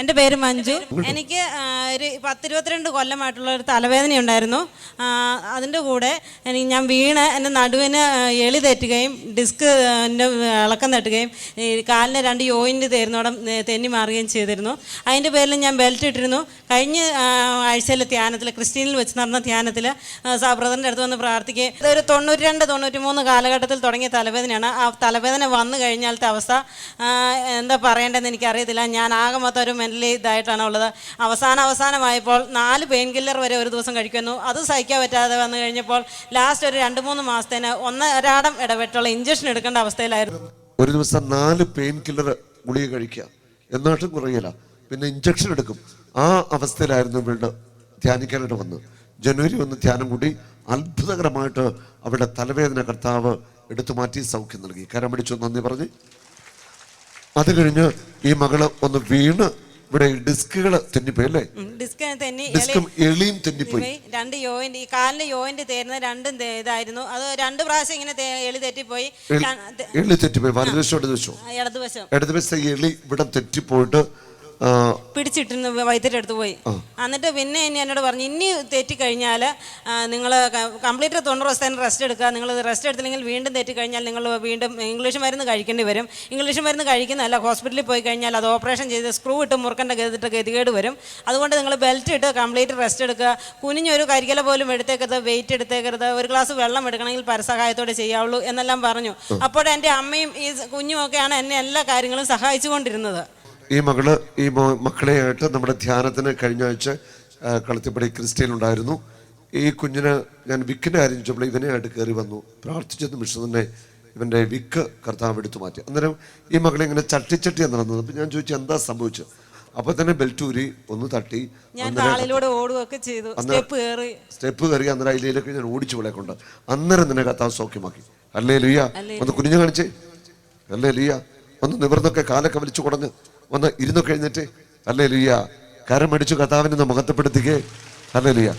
എന്റെ പേര് മഞ്ജു. എനിക്ക് ഒരു പത്തിരുപത്തിരണ്ട് കൊല്ലമായിട്ടുള്ള ഒരു തലവേദന ഉണ്ടായിരുന്നു അതിന്റെ കൂടെ എനിക്ക് ഞാൻ വീണ് എന്റെ നടുവിന് എളി തെറ്റുകയും ഡിസ്ക് എന്റെ ഇളക്കം തട്ടുകയും ഈ കാലിന് രണ്ട് യോയിന്റ് തരുന്നോടം തെന്നി മാറുകയും ചെയ്തിരുന്നു. അതിന്റെ പേരിൽ ഞാൻ ബെൽറ്റ് ഇട്ടിരുന്നു. കഴിഞ്ഞ ആഴ്ചയിലെ ധ്യാനത്തിൽ ക്രിസ്ത്യനിൽ വെച്ച് നടന്ന ധ്യാനത്തിൽ സാബ്രദറിന്റെ അടുത്ത് വന്ന് പ്രാർത്ഥിക്കുകയും ഇതൊരു തൊണ്ണൂറ്റി രണ്ട് തൊണ്ണൂറ്റി മൂന്ന് കാലഘട്ടത്തിൽ തുടങ്ങിയ തലവേദനയാണ്. ആ തലവേദന വന്നു കഴിഞ്ഞാലത്തെ അവസ്ഥ എന്താ പറയേണ്ടതെന്ന് എനിക്കറിയത്തില്ല. ഞാൻ ആകെ മൊത്തം ഒരു മെന്റലി ഇതായിട്ടാണ് ഉള്ളത്. അവസാന അവസാനമായപ്പോൾ നാല് പെയിൻ കില്ലർ വരെ ഒരു ദിവസം കഴിക്കുന്നു. അത് സഹിക്കാൻ പറ്റാതെ വന്നു കഴിഞ്ഞപ്പോൾ ലാസ്റ്റ് ഒരു രണ്ട് മൂന്ന് മാസത്തേന് ഒന്നരാടം ഇടപെട്ടുള്ള ഇഞ്ചക്ഷൻ എടുക്കേണ്ട അവസ്ഥയിലായിരുന്നു. ഒരു ദിവസം നാല് പെയിൻ കില്ലർ ഗുളിക കഴിക്കുക. എന്നിട്ടും കുറയില്ല. പിന്നെ ഇഞ്ചക്ഷൻ എടുക്കും. ആ അവസ്ഥയിലായിരുന്നു വീണ്ടും ധ്യാനിക്കാനായിട്ട് വന്നത്. ജനുവരി ഒന്ന് ധ്യാനം കൂടി അത്ഭുതകരമായിട്ട് അവരുടെ തലവേദന കർത്താവ് എടുത്തു മാറ്റി സൗഖ്യം നൽകി. കരം പിടിച്ചു നന്ദി പറഞ്ഞ്. അത് കഴിഞ്ഞ് ഈ മകൾ ഒന്ന് വീണ് ഇവിടെ ഡിസ്കുകൾ തെന്നിപ്പോയി അല്ലേ? ഡിസ്ക് തെന്നി ഡിസ്കും എളിയും തെന്നിപ്പോയി. രണ്ട് യോയിന്റ് ഈ കാലിന് യോയിന്റ് തേരുന്ന രണ്ടും ഇതായിരുന്നു. അത് രണ്ട് പ്രാവശ്യം ഇങ്ങനെ എളി തെറ്റിപ്പോയി. എളി- തെറ്റിപ്പോയി. വലതുവശം ഇടതുവശം. ഇടതുവശം. ഇടതുവശത്തെ എളി ഇവിടെ തെറ്റിപ്പോയിട്ട് പിടിച്ചിട്ടിരുന്നു വൈദ്യരുടെ അടുത്ത് പോയി. എന്നിട്ട് പിന്നെ ഇനി എന്നോട് പറഞ്ഞു ഇനി തെറ്റിക്കഴിഞ്ഞാൽ നിങ്ങൾ കംപ്ലീറ്റ് തൊണ്ണൂറ് ദിവസത്തേന് റെസ്റ്റ് എടുക്കുക. നിങ്ങൾ റെസ്റ്റ് എടുത്തില്ലെങ്കിൽ വീണ്ടും തെറ്റിക്കഴിഞ്ഞാൽ നിങ്ങൾ വീണ്ടും ഇംഗ്ലീഷ് മരുന്ന് കഴിക്കേണ്ടി വരും. ഇംഗ്ലീഷ് മരുന്ന് കഴിക്കുന്നതല്ല ഹോസ്പിറ്റലിൽ പോയി കഴിഞ്ഞാൽ അത് ഓപ്പറേഷൻ ചെയ്ത് സ്ക്രൂ ഇട്ട് മുറുക്കന്റെ ഗതിട്ട് ഗതികേട് വരും. അതുകൊണ്ട് നിങ്ങൾ ബെൽറ്റ് ഇട്ട് കംപ്ലീറ്റ് റെസ്റ്റ് എടുക്കുക. കുനിഞ്ഞൊരു കരിക്കല പോലും എടുത്തേക്കരുത് വെയിറ്റ് എടുത്തേക്കരുത്. ഒരു ഗ്ലാസ് വെള്ളം എടുക്കണമെങ്കിൽ പരസഹായത്തോടെ ചെയ്യാവുള്ളൂ എന്നെല്ലാം പറഞ്ഞു. അപ്പോൾ എന്റെ അമ്മയും ഈ കുഞ്ഞുമൊക്കെയാണ് എന്നെ എല്ലാ കാര്യങ്ങളും സഹായിച്ചുകൊണ്ടിരുന്നത്. ഈ മകൾ ഈ മക്കളെയായിട്ട് നമ്മുടെ ധ്യാനത്തിന് കഴിഞ്ഞ ആഴ്ച കളത്തിപ്പടി ക്രിസ്ത്യൻ ഉണ്ടായിരുന്നു ഈ കുഞ്ഞിന് ഞാൻ വിക്കിന്റെ കാര്യം ചോദിച്ചപ്പോൾ ഇവനെയായിട്ട് കയറി വന്നു. പ്രാർത്ഥിച്ച നിമിഷം തന്നെ ഇവന്റെ വിക്ക് കർത്താവ് എടുത്തു മാറ്റി. അന്നേരം ഈ മകളെ ഇങ്ങനെ ചട്ടിച്ചട്ടിയാണ് നടന്നത്. അപ്പം ഞാൻ ചോദിച്ചു എന്താ സംഭവിച്ചത് അപ്പൊ തന്നെ ബെൽറ്റ് ഊരി ഒന്ന് തട്ടി. സ്റ്റെപ്പ് കയറി അന്നേരം അതിലേക്ക് ഞാൻ ഓടിച്ചു വിളെ കൊണ്ട്. അന്നേരം തന്നെ കർത്താവ് സൗഖ്യമാക്കി. അല്ലേ ലിയ ഒന്ന് കുനിഞ്ഞു കാണിച്ചേ. അല്ലേ ലിയ ഒന്ന് നിവർന്നൊക്കെ കാലൊക്കെ വലിച്ചു കുടഞ്ഞ്. ഒന്ന് ഇരുന്നു കഴിഞ്ഞിട്ട് അല്ലേ ലിയ കരമടിച്ചു കഥാവിനെ മുഖത്തപ്പെടുത്തിക്കേ അല്ലേ ലിയ